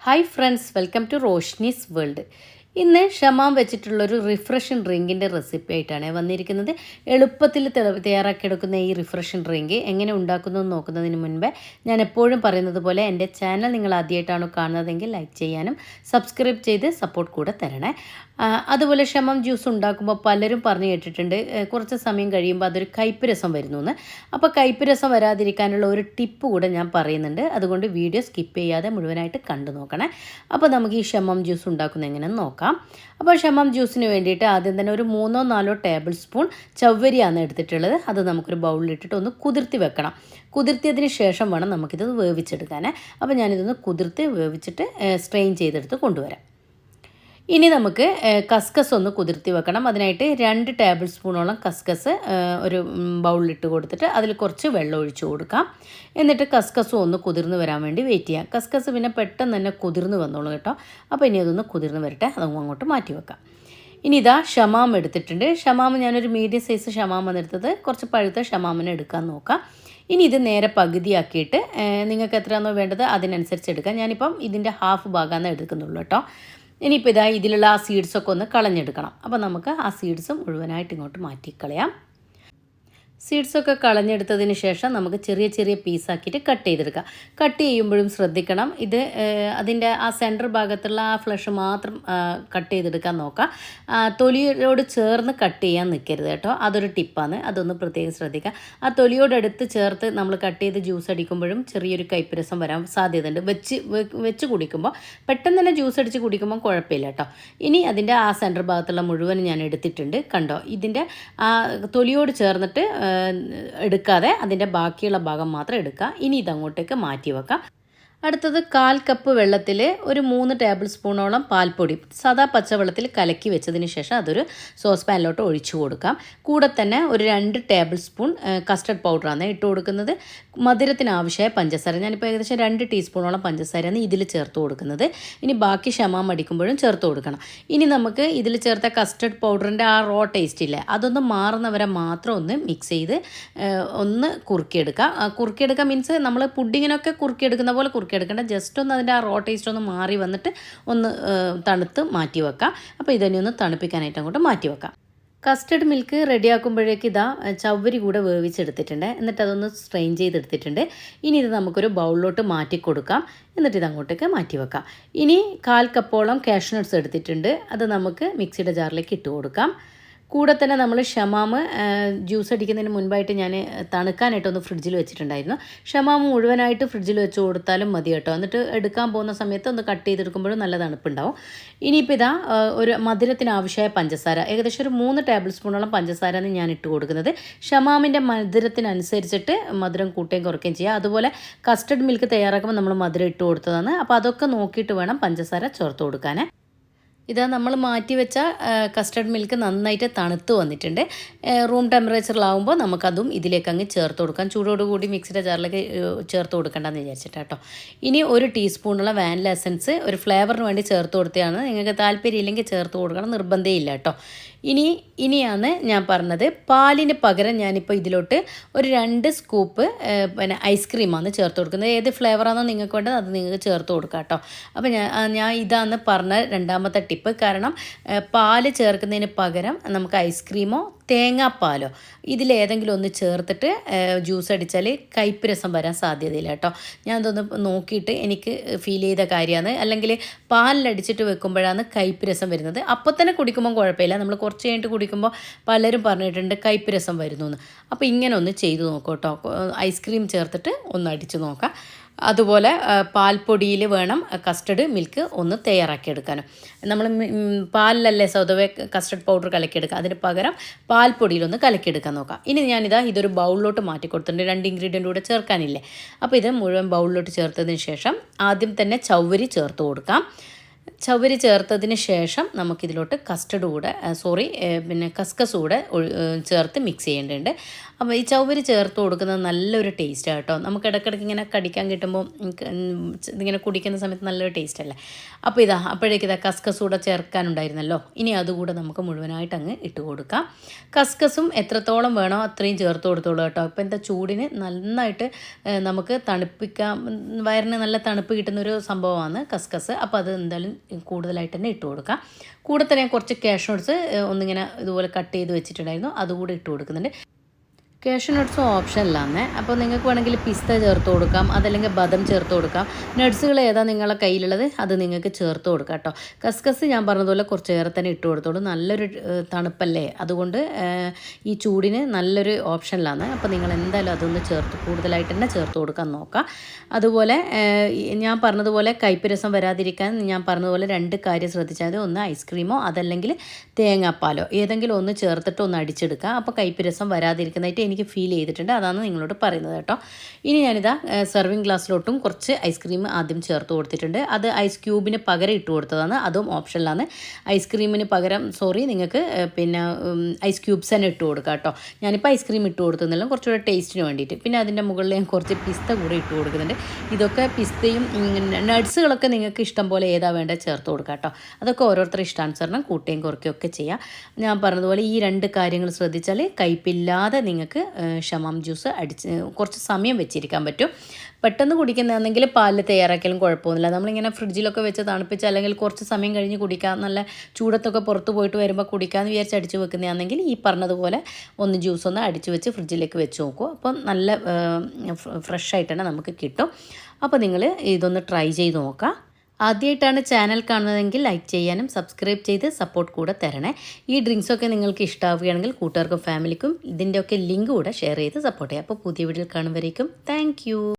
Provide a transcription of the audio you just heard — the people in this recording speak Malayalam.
hi friends welcome to Roshni's world ഇന്ന് ഷമാം വെച്ചിട്ടുള്ളൊരു റിഫ്രഷൻ ഡ്രിങ്കിന്റെ റെസിപ്പി ആയിട്ടാണ് വന്നിരിക്കുന്നത്. എളുപ്പത്തിൽ തയ്യാറാക്കി തയ്യാറാക്കിയെടുക്കുന്ന ഈ റിഫ്രഷൻ ഡ്രിങ്ക് എങ്ങനെ ഉണ്ടാക്കുന്നു നോക്കുന്നതിന് മുൻപേ ഞാൻ എപ്പോഴും പറയുന്നത് പോലെ എന്റെ ചാനൽ നിങ്ങൾ ആദ്യമായിട്ടാണ് കാണുന്നതെങ്കിൽ ലൈക്ക് ചെയ്യാനും സബ്സ്ക്രൈബ് ചെയ്ത് സപ്പോർട്ട് കൂടെ തരണേ. അതുപോലെ ഷമം ജ്യൂസ് ഉണ്ടാക്കുമ്പോൾ പലരും പറഞ്ഞു കേട്ടിട്ടുണ്ട് കുറച്ച് സമയം കഴിയുമ്പോൾ അതൊരു കയ്പ്പ് രസം വരുന്നു എന്ന്. അപ്പോൾ കയ്പ്പ് രസം വരാതിരിക്കാനുള്ള ഒരു ടിപ്പ് കൂടെ ഞാൻ പറയുന്നുണ്ട്. അതുകൊണ്ട് വീഡിയോ സ്കിപ്പ് ചെയ്യാതെ മുഴുവനായിട്ട് കണ്ടു നോക്കണേ. അപ്പോൾ നമുക്ക് ഈ ഷമം ജ്യൂസ് ഉണ്ടാക്കുന്ന എങ്ങനെയെന്ന് നോക്കാം. അപ്പോൾ ഷമം ജ്യൂസിന് വേണ്ടിയിട്ട് ആദ്യം തന്നെ ഒരു മൂന്നോ നാലോ ടേബിൾ സ്പൂൺ ചവ്വരിയാണ് എടുത്തിട്ടുള്ളത്. അത് നമുക്കൊരു ബൗളിലിട്ടിട്ട് ഒന്ന് കുതിർത്തി വെക്കണം. കുതിർത്തിയതിന് ശേഷം വേണം നമുക്കിത് വേവിച്ചെടുക്കാൻ അപ്പോൾ ഞാനിതൊന്ന് കുതിർത്ത് വേവിച്ചിട്ട് സ്ട്രെയിൻ ചെയ്തെടുത്ത് കൊണ്ടുവരാം. ഇനി നമുക്ക് കസ്കസ് ഒന്ന് കുതിർത്തി വെക്കണം. അതിനായിട്ട് രണ്ട് ടേബിൾ സ്പൂണോളം കസ്കസ് ഒരു ബൗളിലിട്ട് കൊടുത്തിട്ട് അതിൽ കുറച്ച് വെള്ളം ഒഴിച്ചു കൊടുക്കാം. എന്നിട്ട് കസ്കസും ഒന്ന് കുതിർന്ന് വരാൻ വേണ്ടി വെയിറ്റ് ചെയ്യാം. കസ്കസ് പിന്നെ പെട്ടെന്ന് തന്നെ കുതിർന്ന് വന്നോളൂ കേട്ടോ. അപ്പോൾ ഇനി അതൊന്ന് കുതിർന്ന് വരട്ടെ. അതൊന്നും അങ്ങോട്ട് മാറ്റി വെക്കാം. ഇനി ഇതാ ഷമാം എടുത്തിട്ടുണ്ട്. ഷമാം ഞാനൊരു മീഡിയം സൈസ് ഷമാമാണ് എടുത്തത്. കുറച്ച് പഴുത്ത ഷമാമിനെ എടുക്കാൻ നോക്കാം. ഇനി ഇത് നേരെ പകുതിയാക്കിയിട്ട് നിങ്ങൾക്ക് എത്രയാണോ വേണ്ടത് അതിനനുസരിച്ച് എടുക്കാം. ഞാനിപ്പം ഇതിന്റെ ഹാഫ് ഭാഗമാണ് എടുക്കുന്നുള്ളൂ കേട്ടോ. ഇനിയിപ്പോൾ ഇതാ ഇതിലുള്ള ആ സീഡ്സൊക്കെ ഒന്ന് കളഞ്ഞെടുക്കണം. അപ്പോൾ നമുക്ക് ആ സീഡ്സ് മുഴുവനായിട്ട് ഇങ്ങോട്ട് മാറ്റിക്കളയാം. സീഡ്സൊക്കെ കളഞ്ഞെടുത്തതിന് ശേഷം നമുക്ക് ചെറിയ ചെറിയ പീസാക്കിയിട്ട് കട്ട് ചെയ്തെടുക്കാം. കട്ട് ചെയ്യുമ്പോഴും ശ്രദ്ധിക്കണം. ഇത് അതിന്റെ ആ സെന്റർ ഭാഗത്തുള്ള ആ ഫ്ലഷ് മാത്രം കട്ട് ചെയ്തെടുക്കാൻ നോക്കാം. തൊലിയോട് ചേർന്ന് കട്ട് ചെയ്യാൻ നിൽക്കരുത് കേട്ടോ. അതൊരു ടിപ്പാണ് അതൊന്ന് പ്രത്യേകം ശ്രദ്ധിക്കുക ആ തൊലിയോടടുത്ത് ചേർത്ത് നമ്മൾ കട്ട് ചെയ്ത് ജ്യൂസ് അടിക്കുമ്പോഴും ചെറിയൊരു കൈപ്പുരസം രസം വരാൻ സാധ്യതയുണ്ട്. വെച്ച് വെച്ച് കുടിക്കുമ്പോൾ പെട്ടെന്ന് തന്നെ ജ്യൂസ് അടിച്ച് കുടിക്കുമ്പോൾ കുഴപ്പമില്ല കേട്ടോ. ഇനി അതിന്റെ ആ സെന്റർ ഭാഗത്തുള്ള മുഴുവൻ ഞാൻ എടുത്തിട്ടുണ്ട്. കണ്ടോ? ഇതിന്റെ ആ തൊലിയോട് ചേർന്നിട്ട് എടുക്കാതെ അതിന്റെ ബാക്കിയുള്ള ഭാഗം മാത്രം എടുക്കുക ഇനി ഇതങ്ങോട്ടേക്ക് മാറ്റി വെക്കാം. അടുത്തത് കാൽ കപ്പ് വെള്ളത്തിൽ ഒരു മൂന്ന് ടേബിൾ സ്പൂണോളം പാൽപ്പൊടി. സാദാ പച്ചവെള്ളത്തിൽ കലക്കി വെച്ചതിന് ശേഷം അതൊരു സോസ് പാനിലോട്ട് ഒഴിച്ചു കൊടുക്കാം. കൂടെ തന്നെ ഒരു രണ്ട് ടേബിൾ സ്പൂൺ കസ്റ്റർഡ് പൗഡറാണ് ഇട്ട് കൊടുക്കുന്നത്. മധുരത്തിന് ആവശ്യമായ പഞ്ചസാര. ഞാനിപ്പോൾ ഏകദേശം രണ്ട് ടീസ്പൂണോളം പഞ്ചസാരയാണ് ഇതിൽ ചേർത്ത് കൊടുക്കുന്നത്. ഇനി ബാക്കി ക്ഷമാം അടിക്കുമ്പോഴും ചേർത്ത് കൊടുക്കണം. ഇനി നമുക്ക് ഇതിൽ ചേർത്ത കസ്റ്റർഡ് പൗഡറിന്റെ ആ റോ ടേസ്റ്റ് ഇല്ലേ അതൊന്ന് മാറുന്നവരെ മാത്രം ഒന്ന് മിക്സ് ചെയ്ത് ഒന്ന് കുറുക്കിയെടുക്കുക കുറുക്കിയെടുക്കുക മീൻസ് നമ്മൾ പുഡിങ്ങിനൊക്കെ കുറുക്കിയെടുക്കുന്ന പോലെ കുറുക്കിയെടുക്കേണ്ട ജസ്റ്റ് ഒന്ന് അതിന്റെ ആ റോ ടേസ്റ്റ് ഒന്ന് മാറി വന്നിട്ട് ഒന്ന് തണുത്ത് മാറ്റി വെക്കാം. അപ്പോൾ ഇതന്നെ ഒന്ന് തണുപ്പിക്കാനായിട്ട് അങ്ങോട്ട് മാറ്റി വെക്കാം. കസ്റ്റർഡ് മിൽക്ക് റെഡിയാക്കുമ്പോഴേക്ക് ഇതാ ചവരി കൂടെ വേവിച്ചെടുത്തിട്ടുണ്ട്. എന്നിട്ട് അതൊന്ന് സ്ട്രെയിൻ ചെയ്തെടുത്തിട്ടുണ്ട്. ഇനി ഇത് നമുക്കൊരു ബൗളിലോട്ട് മാറ്റി കൊടുക്കാം. എന്നിട്ട് ഇത് അങ്ങോട്ടേക്ക് മാറ്റി വെക്കാം. ഇനി കാൽ കപ്പോളം കാഷ്നട്ട്സ് എടുത്തിട്ടുണ്ട്. അത് നമുക്ക് മിക്സിയുടെ ജാറിലേക്ക് ഇട്ട് കൊടുക്കാം. കൂടെ തന്നെ നമ്മൾ ഷമാമ് ജ്യൂസ് അടിക്കുന്നതിന് മുൻപായിട്ട് ഞാൻ തണുക്കാനായിട്ട് ഒന്ന് ഫ്രിഡ്ജിൽ വെച്ചിട്ടുണ്ടായിരുന്നു. ഷമാമ് മുഴുവനായിട്ട് ഫ്രിഡ്ജിൽ വെച്ച് കൊടുത്താലും മതി കേട്ടോ. എന്നിട്ട് എടുക്കാൻ പോകുന്ന സമയത്ത് ഒന്ന് കട്ട് ചെയ്തെടുക്കുമ്പോഴും നല്ല തണുപ്പുണ്ടാവും. ഇനിയിപ്പോൾ ഇതാ ഒരു മധുരത്തിന് ആവശ്യമായ പഞ്ചസാര. ഏകദേശം ഒരു മൂന്ന് ടേബിൾ സ്പൂണോളം പഞ്ചസാരയാണ് ഞാൻ ഇട്ട് കൊടുക്കുന്നത്. ഷമാമിന്റെ മധുരത്തിനനുസരിച്ചിട്ട് മധുരം കൂട്ടുകയും കുറയ്ക്കുകയും ചെയ്യുക അതുപോലെ കസ്റ്റർഡ് മിൽക്ക് തയ്യാറാക്കുമ്പോൾ നമ്മൾ മധുരം ഇട്ട് കൊടുത്തതാണ്. അപ്പോൾ അതൊക്കെ നോക്കിയിട്ട് വേണം പഞ്ചസാര ചേർത്ത് കൊടുക്കാൻ ഇതാ നമ്മൾ മാറ്റി വെച്ച കസ്റ്റർഡ് മിൽക്ക് നന്നായിട്ട് തണുത്ത് വന്നിട്ടുണ്ട്. റൂം ടെമ്പറേച്ചറിലാവുമ്പോൾ നമുക്കതും ഇതിലേക്ക് അങ്ങ് ചേർത്ത് കൊടുക്കാം. ചൂടോട് കൂടി മിക്സിയുടെ ജാറിലേക്ക് ചേർത്ത് കൊടുക്കണ്ടെന്ന് വിചാരിച്ചിട്ട് കേട്ടോ ഇനി ഒരു ടീസ്പൂണുള്ള വാനില എസൻസ് ഒരു ഫ്ലേവറിന് വേണ്ടി ചേർത്ത് കൊടുത്തതാണ്. നിങ്ങൾക്ക് താല്പര്യമില്ലെങ്കിൽ ചേർത്ത് കൊടുക്കണം. നിർബന്ധമില്ല കേട്ടോ ഇനി ഇനിയാണ് ഞാൻ പറഞ്ഞത് പാലിന് പകരം ഞാനിപ്പോൾ ഇതിലോട്ട് ഒരു രണ്ട് സ്കൂപ്പ് പിന്നെ ഐസ്ക്രീമാണ് ചേർത്ത് കൊടുക്കുന്നത്. ഏത് ഫ്ലേവറാണോ നിങ്ങൾക്ക് വേണ്ടത് അത് നിങ്ങൾക്ക് ചേർത്ത് കൊടുക്കാം കേട്ടോ അപ്പോൾ ഞാൻ ഞാൻ ഇതാണ് പറഞ്ഞ രണ്ടാമത്തെ ടിപ്പ് കാരണം ഏഹ്, പാൽ ചേർക്കുന്നതിന് പകരം നമുക്ക് ഐസ്ക്രീമോ തേങ്ങാപ്പാലോ ഇതിലേതെങ്കിലും ഒന്ന് ചേർത്തിട്ട് ജ്യൂസ് അടിച്ചാൽ കയ്പ്പ് രസം വരാൻ സാധ്യതയില്ല കേട്ടോ. ഞാൻ ഇതൊന്ന് നോക്കിയിട്ട് എനിക്ക് ഫീൽ ചെയ്ത കാര്യമാണ്. അല്ലെങ്കിൽ പാലിലടിച്ചിട്ട് വെക്കുമ്പോഴാണ് കയ്പ്പ് രസം വരുന്നത്. അപ്പോൾ തന്നെ കുടിക്കുമ്പോൾ കുഴപ്പമില്ല. നമ്മൾ കുറച്ച് കഴിഞ്ഞിട്ട് കുടിക്കുമ്പോൾ പലരും പറഞ്ഞിട്ടുണ്ട് കയ്പ്പ് രസം വരുന്നു എന്ന്. അപ്പോൾ ഇങ്ങനെ ഒന്ന് ചെയ്ത് നോക്കൂ കേട്ടോ. ഐസ്ക്രീം ചേർത്തിട്ട് ഒന്ന് അടിച്ചു നോക്കാം. അതുപോലെ പാൽപ്പൊടിയിൽ വേണം കസ്റ്റഡ് മിൽക്ക് ഒന്ന് തയ്യാറാക്കി തയ്യാറാക്കിയെടുക്കാനും നമ്മൾ പാലിലല്ലേ സ്വതവേ കസ്റ്റഡ് പൗഡർ കലക്കിയെടുക്കുക അതിന് പകരം പാൽപ്പൊടിയിലൊന്ന് കലക്കിയെടുക്കാൻ നോക്കാം. ഇനി ഞാനിതാ ഇതൊരു ബൗളിലോട്ട് മാറ്റി കൊടുത്തിട്ടുണ്ട് രണ്ട് ഇൻഗ്രീഡിയന്റ് കൂടെ ചേർക്കാനില്ലേ. അപ്പോൾ ഇത് മുഴുവൻ ബൗളിലോട്ട് ചേർത്തതിന് ശേഷം ആദ്യം തന്നെ ചൗവരി ചേർത്ത് കൊടുക്കാം. ചവരി ചേർത്തതിന് ശേഷം നമുക്കിതിലോട്ട് കസ്റ്റഡ് കൂടെ സോറി പിന്നെ കസ്കസ് കൂടെ ചേർത്ത് മിക്സ് ചെയ്യേണ്ടതുണ്ട്. അപ്പോൾ ഈ ചവരി ചേർത്ത് കൊടുക്കുന്നത് നല്ലൊരു ടേസ്റ്റാണ് കേട്ടോ. നമുക്ക് ഇടയ്ക്കിടയ്ക്ക് ഇങ്ങനെ കടിക്കാൻ കിട്ടുമ്പോൾ ഇതിങ്ങനെ കുടിക്കുന്ന സമയത്ത് നല്ലൊരു ടേസ്റ്റ് അല്ലേ? അപ്പോൾ ഇതാ അപ്പോഴേക്ക് ഇതാ കസ്കസ് കൂടെ ചേർക്കാനുണ്ടായിരുന്നല്ലോ. ഇനി അതുകൂടെ നമുക്ക് മുഴുവനായിട്ട് അങ്ങ് ഇട്ട് കൊടുക്കാം. കസ്കസും എത്രത്തോളം വേണോ അത്രയും ചേർത്ത് കൊടുത്തോളൂ കേട്ടോ. അപ്പോൾ എന്താ ചൂടിന് നന്നായിട്ട് നമുക്ക് തണുപ്പിക്കാം ഉം, വയറിന് നല്ല തണുപ്പ് കിട്ടുന്നൊരു സംഭവമാണ് കസ്കസ്. അപ്പോൾ അത് എന്തായാലും കൂടുതലായിട്ട് തന്നെ ഇട്ട് കൊടുക്കുക കൂടെ തന്നെ കുറച്ച് ക്യാഷ് നോട്ട്സ് ഒന്നിങ്ങനെ ഇതുപോലെ കട്ട് ചെയ്ത് വെച്ചിട്ടുണ്ടായിരുന്നു. അതുകൂടെ ഇട്ട് കൊടുക്കുന്നുണ്ട്. ക്യാഷ് നട്ട്സും ഓപ്ഷനിലാന്നേ അപ്പോൾ നിങ്ങൾക്ക് വേണമെങ്കിൽ പിസ്ത ചേർത്ത് കൊടുക്കാം അതല്ലെങ്കിൽ ബദം ചേർത്ത് കൊടുക്കാം. നട്ട്സുകൾ ഏതാ നിങ്ങളെ കയ്യിലുള്ളത് അത് നിങ്ങൾക്ക് ചേർത്ത് കൊടുക്കാം കേട്ടോ. കസ്കസ് ഞാൻ പറഞ്ഞതുപോലെ കുറച്ച് ഏറെ തന്നെ ഇട്ട് കൊടുത്തോളൂ. നല്ലൊരു തണുപ്പല്ലേ? അതുകൊണ്ട് ഈ ചൂടിന് നല്ലൊരു ഓപ്ഷനിലാണ് അപ്പോൾ നിങ്ങൾ എന്തായാലും അതൊന്ന് ചേർത്ത് കൂടുതലായിട്ട് തന്നെ ചേർത്ത് കൊടുക്കാൻ നോക്കാം. അതുപോലെ ഞാൻ പറഞ്ഞതുപോലെ കൈപ്പുരസം രസം വരാതിരിക്കാൻ ഞാൻ പറഞ്ഞതുപോലെ രണ്ട് കാര്യം ശ്രദ്ധിച്ചാൽ മതി. ഒന്ന് ഐസ്ക്രീമോ അതല്ലെങ്കിൽ തേങ്ങാപ്പാലോ. ഏതെങ്കിലും ഒന്ന് ചേർത്തിട്ട് ഒന്ന് അടിച്ചെടുക്കുക. അപ്പോൾ കൈപ്പുരസം രസം വരാതിരിക്കുന്നതായിട്ട് എനിക്ക് ഫീൽ ചെയ്തിട്ടുണ്ട്. അതാണ് നിങ്ങളോട് പറയുന്നത് കേട്ടോ. ഇനി ഞാനിതാ സെർവിങ് ഗ്ലാസ്സിലോട്ടും കുറച്ച് ഐസ്ക്രീം ആദ്യം ചേർത്ത് കൊടുത്തിട്ടുണ്ട്. അത് ഐസ് ക്യൂബിന് പകരം ഇട്ട് കൊടുത്തതാണ്. അതും ഓപ്ഷനിലാണ് ഐസ്ക്രീമിന് പകരം സോറി നിങ്ങൾക്ക് പിന്നെ ഐസ് ക്യൂബ്സ് തന്നെ ഇട്ട് കൊടുക്കുക കേട്ടോ. ഞാനിപ്പോൾ ഐസ്ക്രീം ഇട്ട് കൊടുക്കുന്നില്ല. കുറച്ചുകൂടെ ടേസ്റ്റിന് വേണ്ടിയിട്ട്. പിന്നെ അതിന്റെ മുകളിൽ ഞാൻ കുറച്ച് പിസ്ത കൂടെ ഇട്ട് കൊടുക്കുന്നുണ്ട്. ഇതൊക്കെ പിസ്തയും നട്ട്സുകളൊക്കെ നിങ്ങൾക്ക് ഇഷ്ടം പോലെ ഏതാ വേണ്ടത് ചേർത്ത് കൊടുക്കുക കേട്ടോ. അതൊക്കെ ഓരോരുത്തരുടെ ഇഷ്ടാനുസരണം കൂട്ടുകയും കുറയ്ക്കുകയൊക്കെ ചെയ്യാം. ഞാൻ പറഞ്ഞതുപോലെ ഈ രണ്ട് കാര്യങ്ങൾ ശ്രദ്ധിച്ചാൽ കയ്പില്ലാതെ നിങ്ങൾക്ക് ഷമാം ജ്യൂസ് അടിച്ച് കുറച്ച് സമയം വെച്ചിരിക്കാൻ പറ്റും. പെട്ടെന്ന് കുടിക്കുന്നതാണെങ്കിൽ പാലിൽ തയ്യാറാക്കിയാലും കുഴപ്പമൊന്നുമില്ല. നമ്മളിങ്ങനെ ഫ്രിഡ്ജിലൊക്കെ വെച്ച് തണുപ്പിച്ച് അല്ലെങ്കിൽ കുറച്ച് സമയം കഴിഞ്ഞ് കുടിക്കാം നല്ല ചൂടത്തൊക്കെ പുറത്ത് പോയിട്ട് വരുമ്പോൾ കുടിക്കാമെന്ന് വിചാരിച്ച് അടിച്ച് വെക്കുന്നതാണെങ്കിൽ ഈ പറഞ്ഞതുപോലെ ഒന്ന് ജ്യൂസ് ഒന്ന് അടിച്ച് വെച്ച് ഫ്രിഡ്ജിലേക്ക് വെച്ച് നോക്കൂ. അപ്പം നല്ല ഫ്രഷ് ആയിട്ട് തന്നെ നമുക്ക് കിട്ടും. അപ്പോൾ നിങ്ങൾ ഇതൊന്ന് ട്രൈ ചെയ്ത് നോക്കാം. ആദ്യമായിട്ടാണ് ചാനൽ കാണുന്നതെങ്കിൽ ലൈക്ക് ചെയ്യാനും സബ്സ്ക്രൈബ് ചെയ്ത് സപ്പോർട്ട് കൂടെ തരണേ. ഈ ഡ്രിങ്ക്സൊക്കെ നിങ്ങൾക്ക് ഇഷ്ടമാവുകയാണെങ്കിൽ കൂട്ടുകാർക്കും ഫാമിലിക്കും ഇതിന്റെയൊക്കെ ലിങ്ക് കൂടെ ഷെയർ ചെയ്ത് സപ്പോർട്ട് ചെയ്യാം. അപ്പോൾ പുതിയ വീഡിയോയിൽ കാണുമ്പോഴേക്കും താങ്ക്